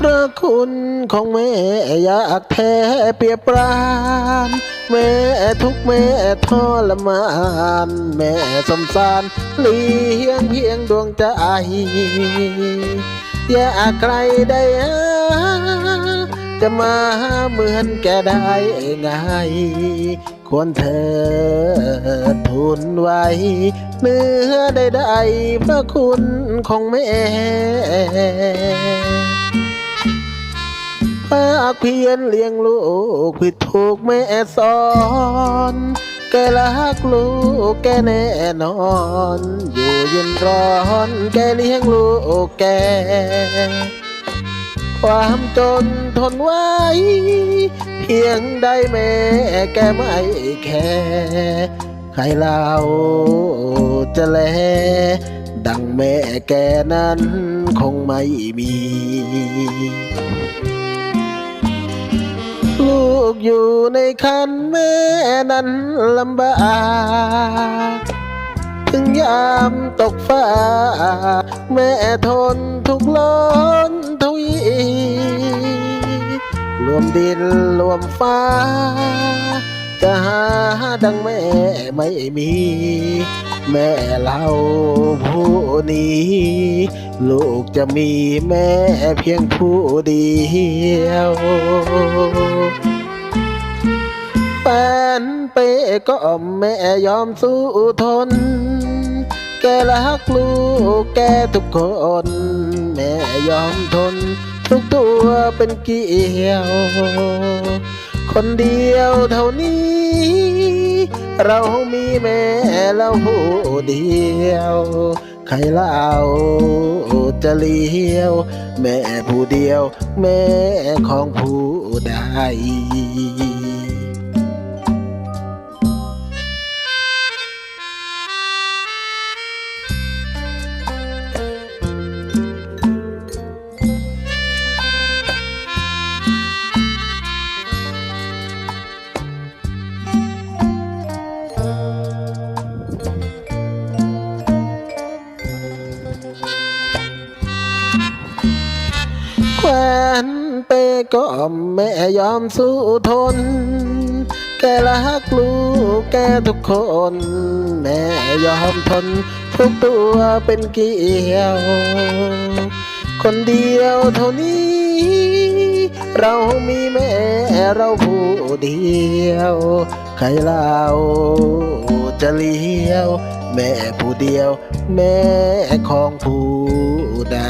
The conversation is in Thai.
พระคุณของแม่อยากแท้เปียบปรานแม่ทุกแม่ทรมาน แม่สมสารเลี้ยงเพียงดวงใจอย่าใครได้จะมาเหมือนแกได้ง่ายควรเธอทุนไว้เนื้อใดๆพระคุณของแม่ ภาคเพียนเลี้ยงลูกผิดถูกแม่สอน แกรักลูกแกแน่นอน อยู่เย็นร้อนแกเลี้ยงลูกแก ความจนทนไว้ เพียงได้แม่แกไม่แค่ใครเล่าจะแล ดังแม่แกนั้นคงไม่มี ลูกอยู่ในคันแม่นั้นลำบากถึงยามตกฟ้า แม่ทนทุกข์ล้นทวีรวมดินรวมฟ้า จะหาดังแม่ไม่มี แม่เล่าผู้นี้ ลูกจะมีแม่เพียงผู้เดียว นเปก็แม่ยอมสู้ทน แกรักลูกแกทุกคน แม่ยอมทน ทุกตัวเป็นเกี่ยว คนเดียวเท่านี้ เรามีแม่เราผู้เดียวใครเล่าจะเลี้ยว แม่ผู้เดียว แม่ของผู้ใด นเปก็แม่ยอมสู้ทน แกรักลูกแกทุกคน แม่ยอมทน ทุกตัวเป็นเกี่ยว คนเดียวเท่านี้ เรามีแม่เราผู้เดียว ใครเล่าจะเลี้ยว แม่ผู้เดียว แม่ของผู้ใด